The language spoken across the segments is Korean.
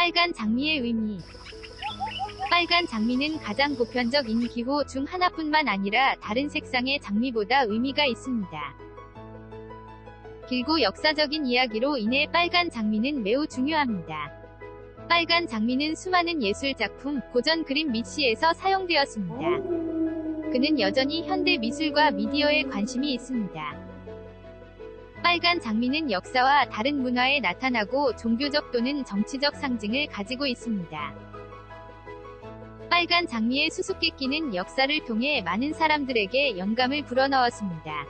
빨간 장미의 의미 빨간 장미는 가장 보편적 인 기호 중 하나뿐만 아니라 다른 색상의 장미보다 의미가 있습니다. 길고 역사적인 이야기로 인해 빨간 장미는 매우 중요합니다. 빨간 장미는 수많은 예술작품, 고전 그림 및 시에서 사용되었습니다. 그는 여전히 현대 미술과 미디어에 관심이 있습니다. 빨간 장미는 역사와 다른 문화에 나타나고 종교적 또는 정치적 상징을 가지고 있습니다. 빨간 장미의 수수께끼는 역사를 통해 많은 사람들에게 영감을 불어넣었습니다.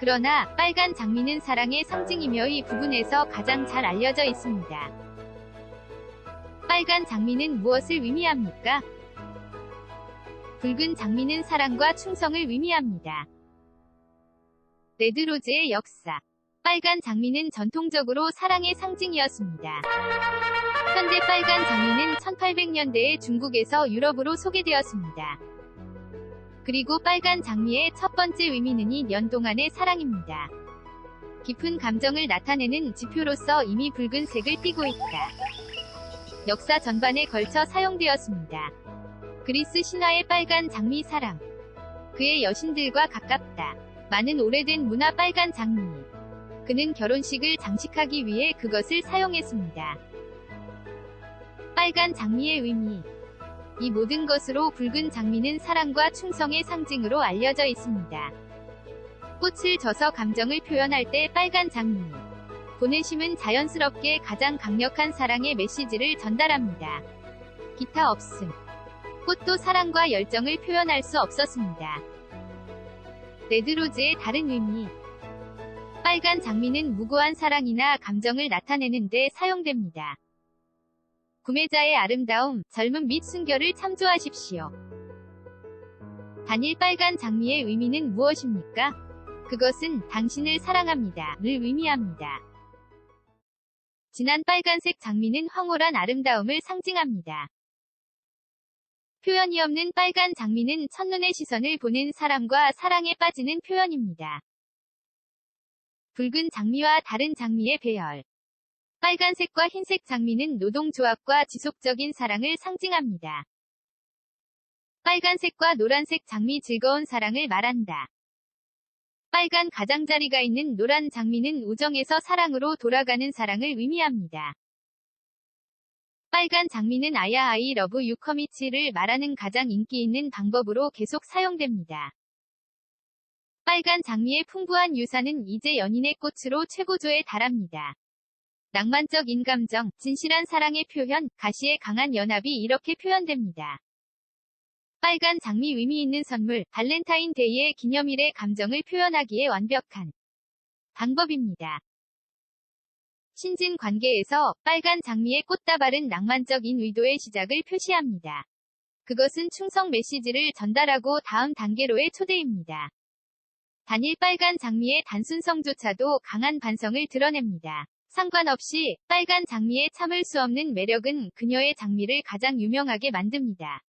그러나 빨간 장미는 사랑의 상징이며 이 부분에서 가장 잘 알려져 있습니다. 빨간 장미는 무엇을 의미합니까? 붉은 장미는 사랑과 충성을 의미합니다. 레드로즈의 역사 빨간 장미는 전통적으로 사랑의 상징이었습니다. 현대 빨간 장미는 1800년대에 중국에서 유럽으로 소개되었습니다. 그리고 빨간 장미의 첫 번째 의미는 2년 동안의 사랑입니다. 깊은 감정을 나타내는 지표로서 이미 붉은색을 띠고 있다. 역사 전반에 걸쳐 사용되었습니다. 그리스 신화의 빨간 장미 사랑. 그의 여신들과 가깝다. 많은 오래된 문화 빨간 장미. 그는 결혼식을 장식하기 위해 그것을 사용했습니다. 빨간 장미의 의미. 이 모든 것으로 붉은 장미는 사랑과 충성의 상징으로 알려져 있습니다. 꽃을 져서 감정을 표현할 때 빨간 장미. 보내심은 자연스럽게 가장 강력한 사랑의 메시지를 전달합니다. 기타 없음. 꽃도 사랑과 열정을 표현할 수 없었습니다. 레드로즈의 다른 의미. 빨간 장미는 무고한 사랑이나 감정을 나타내는 데 사용됩니다. 구매자의 아름다움, 젊음 및 순결을 참조하십시오. 단일 빨간 장미의 의미는 무엇입니까? 그것은 당신을 사랑합니다.를 의미합니다. 진한 빨간색 장미는 황홀한 아름다움을 상징합니다. 표현이 없는 빨간 장미는 첫눈의 시선을 보낸 사람과 사랑에 빠지는 표현입니다. 붉은 장미와 다른 장미의 배열. 빨간색과 흰색 장미는 노동조합과 지속적인 사랑을 상징합니다. 빨간색과 노란색 장미 즐거운 사랑을 말한다. 빨간 가장자리가 있는 노란 장미는 우정에서 사랑으로 돌아가는 사랑을 의미합니다. 빨간 장미는 아야 아이 러브 유커미치를 말하는 가장 인기 있는 방법으로 계속 사용됩니다. 빨간 장미의 풍부한 유사는 이제 연인의 꽃으로 최고조에 달합니다. 낭만적 인 감정, 진실한 사랑의 표현, 가시의 강한 연합이 이렇게 표현됩니다. 빨간 장미 의미 있는 선물, 발렌타인데이의 기념일의 감정을 표현하기에 완벽한 방법입니다. 신진 관계에서 빨간 장미의 꽃다발은 낭만적인 의도의 시작을 표시합니다. 그것은 충성 메시지를 전달하고 다음 단계로의 초대입니다. 단일 빨간 장미의 단순성조차도 강한 반성을 드러냅니다. 상관없이 빨간 장미의 참을 수 없는 매력은 그녀의 장미를 가장 유명하게 만듭니다.